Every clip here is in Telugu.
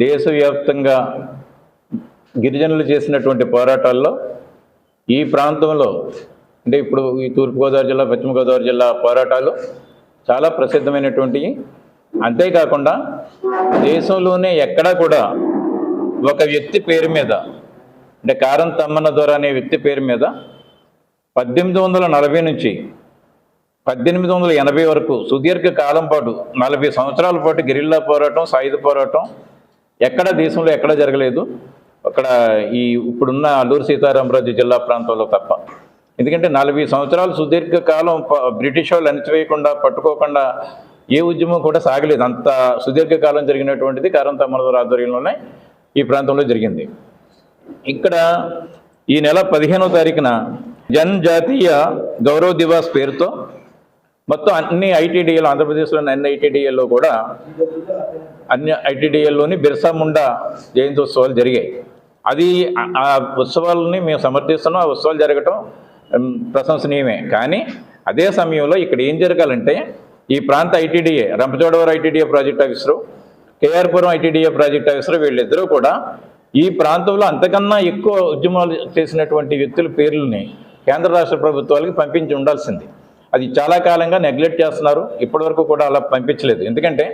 దేశవ్యాప్తంగా గిరిజనులు చేసినటువంటి పోరాటాల్లో ఈ ప్రాంతంలో అంటే ఇప్పుడు ఈ తూర్పుగోదావరి జిల్లా పశ్చిమ గోదావరి జిల్లా పోరాటాలు చాలా ప్రసిద్ధమైనటువంటివి. అంతేకాకుండా దేశంలోనే ఎక్కడా కూడా ఒక వ్యక్తి పేరు మీద అంటే కారం తమ్మన్న ద్వారా అనే వ్యక్తి పేరు మీద పద్దెనిమిది వందల నలభై నుంచి పద్దెనిమిది వందల ఎనభై వరకు సుదీర్ఘ కాలం పాటు నలభై సంవత్సరాల పాటు గెరిల్లా పోరాటం సాయుధ పోరాటం ఎక్కడ దేశంలో ఎక్కడ జరగలేదు. అక్కడ ఈ ఇప్పుడున్న అల్లూరు సీతారామరాజు జిల్లా ప్రాంతంలో తప్ప. ఎందుకంటే నలభై సంవత్సరాలు సుదీర్ఘకాలం ప- బ్రిటిష్ వాళ్ళు అణిచివేయకుండా పట్టుకోకుండా ఏ ఉద్యమం కూడా సాగలేదు. అంత సుదీర్ఘకాలం జరిగినటువంటిది కారం తమ్మల ఆధ్వర్యంలోనే ఈ ప్రాంతంలో జరిగింది. ఇక్కడ ఈ నెల పదిహేనో తారీఖున జన్ జాతీయ గౌరవ దివాస్ పేరుతో మొత్తం అన్ని ఐటీడీఎల్ ఆంధ్రప్రదేశ్లోని అన్ని ఐటీడీఎల్లో కూడా అన్ని ఐటీడీఏల్లోని బిర్సా ముండా ఉత్సవాలు జరిగాయి. అది ఆ- ఉత్సవాలని మేము సమర్థిస్తున్నాం. ఆ ఉత్సవాలు జరగటం ప్రశంసనీయమే. కానీ అదే సమయంలో ఇక్కడ ఏం జరగాలంటే ఈ ప్రాంత ITDA Rampachodavaram ITDA project officer K R Puram ITDA project officer వీళ్ళిద్దరూ కూడా ఈ ప్రాంతంలో అంతకన్నా ఎక్కువ ఉద్యమాలు చేసినటువంటి వ్యక్తుల పేర్లని కేంద్ర రాష్ట్ర ప్రభుత్వాలకి పంపించి ఉండాల్సింది. అది చాలా కాలంగా నెగ్లెక్ట్ చేస్తున్నారు. ఇప్పటివరకు కూడా అలా పంపించలేదు. ఎందుకంటే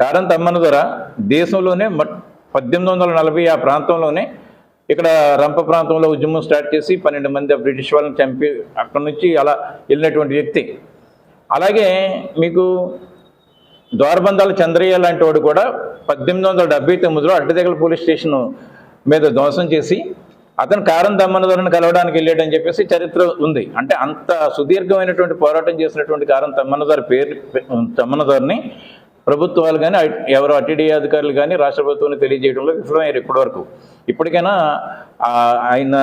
కారం తమ్మన ద్వారా దేశంలోనే పద్దెనిమిది వందల నలభై ఆ ప్రాంతంలోనే ఇక్కడ రంప ప్రాంతంలో ఉద్యమం స్టార్ట్ చేసి పన్నెండు మంది బ్రిటిష్ వాళ్ళని చంపి అక్కడి నుంచి అలా వెళ్ళినటువంటి వ్యక్తి. అలాగే మీకు ద్వారబంధాల చంద్రయ్య లాంటి వాడు కూడా పద్దెనిమిది వందల డెబ్బై తొమ్మిదిలో అడ్డదగల పోలీస్ స్టేషన్ మీద ధ్వంసం చేసి అతను కారం దమ్మనదొరని కలవడానికి వెళ్ళాడని చెప్పేసి చరిత్ర ఉంది. అంటే అంత సుదీర్ఘమైనటువంటి పోరాటం చేసినటువంటి కారం తమ్మనదొర పేరు తమ్మనదొరని ప్రభుత్వాలు కానీ ఎవరు అటిడీ అధికారులు కానీ రాష్ట్ర ప్రభుత్వాన్ని తెలియజేయడంలో విఫలమయ్యారు ఇప్పటివరకు ఇప్పటికైనా ఆయన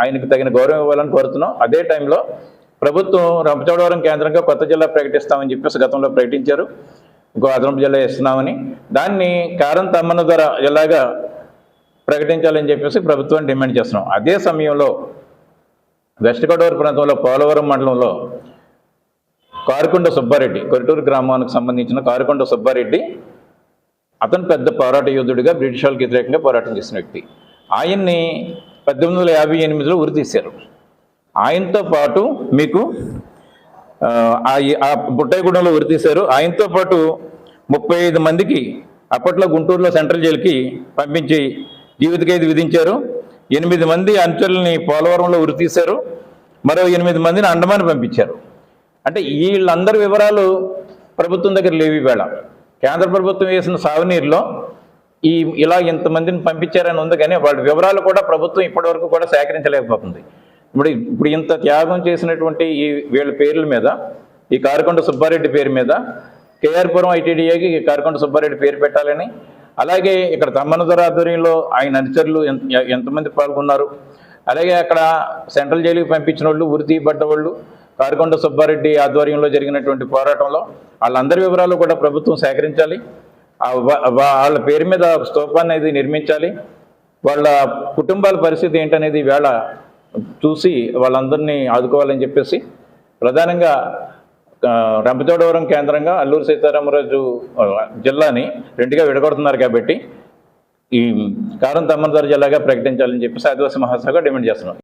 ఆయనకు తగిన గౌరవం ఇవ్వాలని కోరుతున్నాం. అదే టైంలో ప్రభుత్వం రంపచోడవరం కేంద్రంగా కొత్త జిల్లా ప్రకటిస్తామని చెప్పేసి గతంలో ప్రకటించారు. ఇంకో అదనపు జిల్లా ఇస్తున్నామని దాన్ని కారం తమ్మన ధర జిల్లాగా ప్రకటించాలని చెప్పేసి ప్రభుత్వాన్ని డిమాండ్ చేస్తున్నాం. అదే సమయంలో వెస్ట్ గోదావరి ప్రాంతంలో పోలవరం మండలంలో కారుకొండ సుబ్బారెడ్డి కొరటూరు గ్రామానికి సంబంధించిన కారుకొండ సుబ్బారెడ్డి అతను పెద్ద పోరాట యోధుడిగా బ్రిటిష్ వాళ్ళకి వ్యతిరేకంగా పోరాటం చేసిన వ్యక్తి. ఆయన్ని పద్దెనిమిది వందల యాభై ఎనిమిదిలో ఉరితీశారు ఆయనతో పాటు మీకు ఆ, ఆ ఆ బుట్టాయిగూడెంలో ఉరి ఆయనతో పాటు ముప్పై ఐదు మందికి అప్పట్లో గుంటూరులో సెంట్రల్ జైలుకి పంపించి జీవిత ఖైదు విధించారు. ఎనిమిది మంది అనుచరుల్ని పోలవరంలో ఉరితీశారు. మరో ఎనిమిది మందిని అండమాన్ పంపించారు. అంటే వీళ్ళందరి వివరాలు ప్రభుత్వం దగ్గర లేవి వేళ కేంద్ర ప్రభుత్వం వేసిన సాగునీరులో ఈ ఇలా ఇంతమందిని పంపించారని ఉంది కానీ వాళ్ళ వివరాలు కూడా ప్రభుత్వం ఇప్పటివరకు కూడా సేకరించలేకపోతుంది. ఇప్పుడు ఇప్పుడు ఇంత త్యాగం చేసినటువంటి ఈ వీళ్ళ పేర్ల మీద ఈ కారకొండ సుబ్బారెడ్డి పేరు మీద కేఆర్పురం ఐటీడీఏకి కారకొండ సుబ్బారెడ్డి పేరు పెట్టాలని అలాగే ఇక్కడ తమ్మనదొర ఆధ్వర్యంలో ఆయన అనుచరులు ఎంతమంది పాల్గొన్నారు. అలాగే అక్కడ సెంట్రల్ జైలుకి పంపించిన వాళ్ళు ఉరి తీయబడ్డ వాళ్ళు కారకొండ సుబ్బారెడ్డి ఆధ్వర్యంలో జరిగినటువంటి పోరాటంలో వాళ్ళందరి వివరాలు కూడా ప్రభుత్వం సేకరించాలి. వాళ్ళ పేరు మీద ఒక స్తూపాన్ని అనేది నిర్మించాలి. వాళ్ళ కుటుంబాల పరిస్థితి ఏంటనేది వేళ చూసి వాళ్ళందరినీ ఆదుకోవాలని చెప్పేసి ప్రధానంగా రంపచోడవరం కేంద్రంగా అల్లూరు సీతారామరాజు జిల్లాని రెండుగా విడగొడుతున్నారు కాబట్టి ఈ కారం తమ్మనదారు జిల్లాగా ప్రకటించాలని చెప్పేసి ఆదివాసీ మహాసభగా డిమాండ్ చేస్తున్నాం.